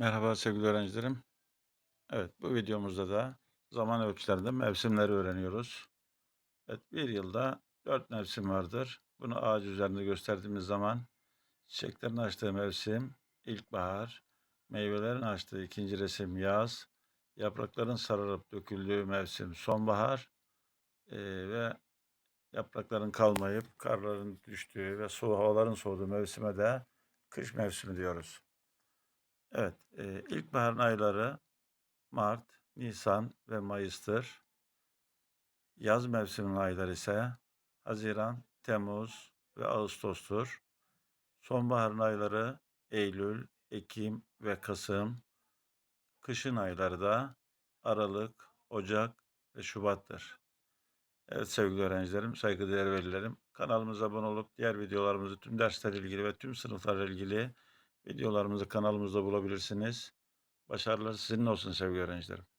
Merhaba sevgili öğrencilerim. Evet, bu videomuzda da zaman ölçülerinde mevsimleri öğreniyoruz. Evet, bir yılda dört mevsim vardır. Bunu ağaç üzerinde gösterdiğimiz zaman çiçeklerin açtığı mevsim ilkbahar, meyvelerin açtığı ikinci resim yaz, yaprakların sararıp döküldüğü mevsim sonbahar eee, ve yaprakların kalmayıp karların düştüğü ve soğuk havaların soğuduğu mevsime de kış mevsimi diyoruz. Evet, eee, ilkbaharın ayları Mart, Nisan ve Mayıs'tır. Yaz mevsiminin ayları ise Haziran, Temmuz ve Ağustos'tur. Sonbaharın ayları Eylül, Ekim ve Kasım. Kışın ayları da Aralık, Ocak ve Şubat'tır. Evet sevgili öğrencilerim, saygıdeğer velilerim, kanalımıza abone olup diğer videolarımızı tüm derslerle ilgili ve tüm sınıflarla ilgili videolarımızı kanalımızda bulabilirsiniz. Başarılar sizin olsun sevgili öğrencilerim.